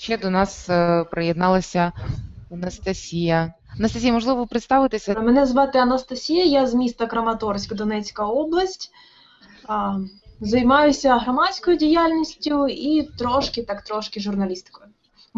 Ще до нас е, приєдналася Анастасія. Анастасія, можливо, представитися? Мене звати Анастасія, я з міста Краматорськ, Донецька область. Займаюся громадською діяльністю і трошки, так трошки журналістикою.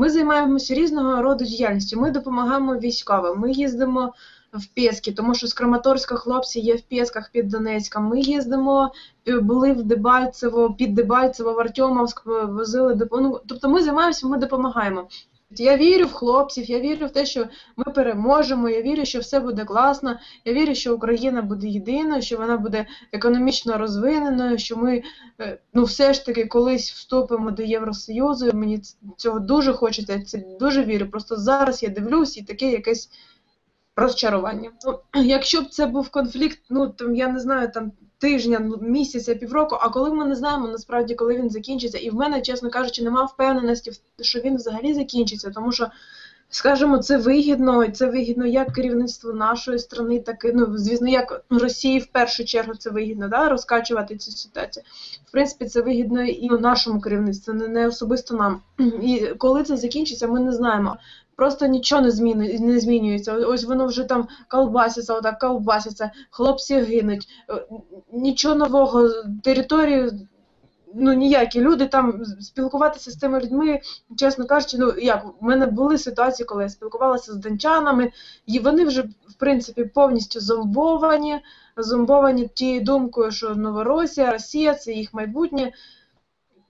Ми займаємося різного роду діяльністю. Ми допомагаємо військовим. Ми їздимо в Пєски, тому що з Краматорська хлопці є в Пєсках під Донецьком. Ми їздимо, е, були в Дебальцево, під Дебальцево, в Артемовськ, возили доп- ну, Тобто ми займаємося, ми допомагаємо. Я вірю в хлопців, я вірю в те, що ми переможемо, я вірю, що все буде класно, я вірю, що Україна буде єдиною, що вона буде економічно розвиненою, що ми е, ну, все ж таки колись вступимо до Євросоюзу. Мені цього дуже хочеться, це дуже вірю. Просто зараз я дивлюсь і таке якесь розчарування. Ну, якщо б це був конфлікт, ну там я не знаю, там тижня, ну, місяця, півроку, а коли ми не знаємо насправді, коли він закінчиться, і в мене, чесно кажучи, немає впевненості, що він взагалі закінчиться, тому що. Скажімо, це вигідно, це вигідно як керівництву нашої країни, так і ну, звісно, як Росії в першу чергу це вигідно, да, розкачувати цю ситуацію. В принципі, це вигідно і нашому керівництву, не, особисто нам. І коли це закінчиться, ми не знаємо. Просто нічого не зміни, не змінюється. Ось воно вже там колбаситься, отак колбаситься, хлопці гинуть, нічого нового, території. Ну, ніякі люди там спілкуватися з тими людьми, чесно кажучи, ну як в мене були ситуації, коли я спілкувалася з дончанами, і вони вже в принципі повністю зомбовані, зомбовані тією думкою, що Новоросія, Росія це їх майбутнє.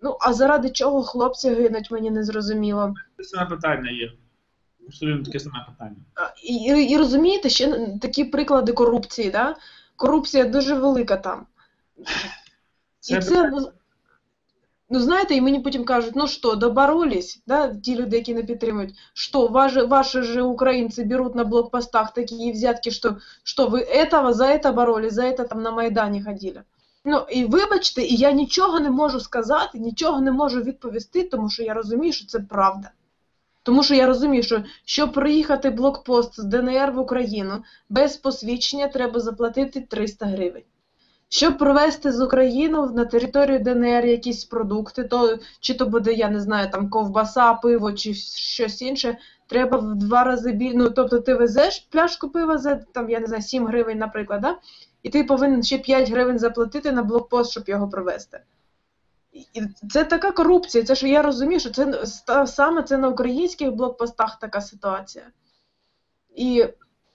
Ну а заради чого хлопці гинуть, мені не зрозуміло. Те саме питання є. Абсолютно таке саме питання. І, і, і розумієте, ще такі приклади корупції, да? Корупція дуже велика там. Це І це, ну, ну знаєте, і мені потім кажуть, ну що, доборолись, да, ті люди, які не підтримують, що, ваші, ваші же українці беруть на блокпостах такі взятки, що, що ви этого, за это боролись, за это там на Майдані ходили. Ну, і вибачте, і я нічого не можу сказати, нічого не можу відповісти, тому що я розумію, що це правда. Тому що я розумію, що щоб проїхати блокпост з ДНР в Україну без посвідчення треба заплатити 300 гривень. Щоб провести з Україну на територію ДНР якісь продукти, то чи то буде, я не знаю, там ковбаса, пиво чи щось інше, треба в два рази більше. Ну, тобто ти везеш пляшку пива за там, я не знаю, 7 гривень, наприклад, да? і ти повинен ще 5 гривень заплатити на блокпост, щоб його провести. Це така корупція. Це ж я розумію, що це саме це на українських блокпостах така ситуація. І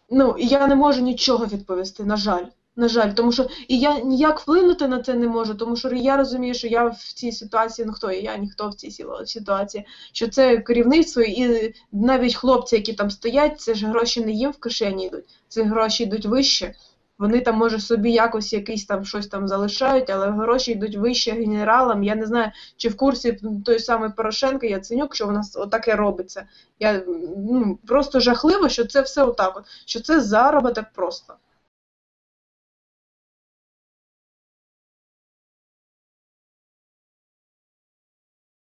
ну, я не можу нічого відповісти, на жаль. На жаль, тому що і я ніяк вплинути на це не можу, тому що я розумію, що я в цій ситуації, ну хто я, я ніхто в цій ситуації, що це керівництво, і навіть хлопці, які там стоять, це ж гроші не їм в кишені йдуть, це гроші йдуть вище. Вони там, може, собі якось якийсь там щось там залишають, але гроші йдуть вище генералам. Я не знаю, чи в курсі той самий Порошенко, Яценюк, що в нас отаке робиться. Я, ну, просто жахливо, що це все отак, от, що це заробіток просто.